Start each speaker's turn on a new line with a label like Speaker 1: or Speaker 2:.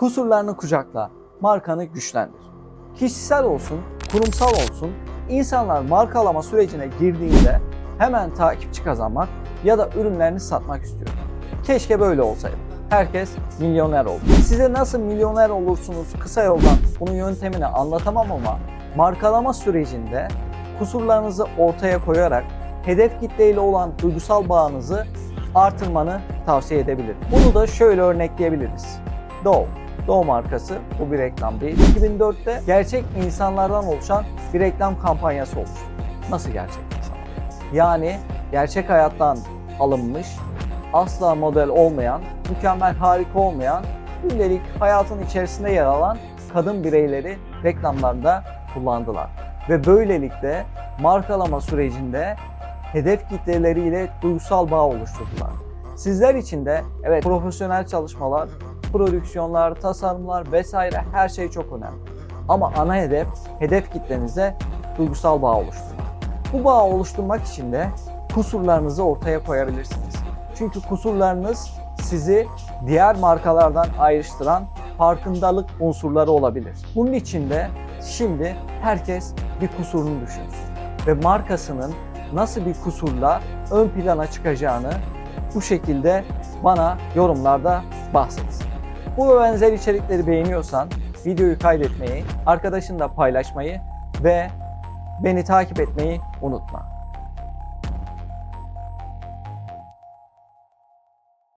Speaker 1: Kusurlarını kucakla, markanı güçlendir. Kişisel olsun, kurumsal olsun, insanlar markalama sürecine girdiğinde hemen takipçi kazanmak ya da ürünlerini satmak istiyor. Keşke böyle olsaydı. Herkes milyoner oldu. Size nasıl milyoner olursunuz kısa yoldan bunun yöntemini anlatamam ama markalama sürecinde kusurlarınızı ortaya koyarak hedef kitleyle olan duygusal bağınızı artırmanı tavsiye edebilirim. Bunu da şöyle örnekleyebiliriz. Dove. Dove markası bu bir reklam değil. 2004'te gerçek insanlardan oluşan bir reklam kampanyası oluştu. Nasıl gerçek insanlar? Yani gerçek hayattan alınmış, asla model olmayan, mükemmel harika olmayan, gündelik hayatın içerisinde yer alan kadın bireyleri reklamlarda kullandılar. Ve böylelikle markalama sürecinde hedef kitleleriyle duygusal bağ oluşturdular. Sizler için de evet profesyonel çalışmalar, prodüksiyonlar, tasarımlar vesaire her şey çok önemli. Ama ana hedef, hedef kitlenize duygusal bağ oluşturmak. Bu bağı oluşturmak için de kusurlarınızı ortaya koyabilirsiniz. Çünkü kusurlarınız sizi diğer markalardan ayrıştıran farkındalık unsurları olabilir. Bunun için de şimdi herkes bir kusurunu düşünsün ve markasının nasıl bir kusurla ön plana çıkacağını bu şekilde bana yorumlarda bahsetsin. Bu ve benzer içerikleri beğeniyorsan videoyu kaydetmeyi, arkadaşınla paylaşmayı ve beni takip etmeyi unutma.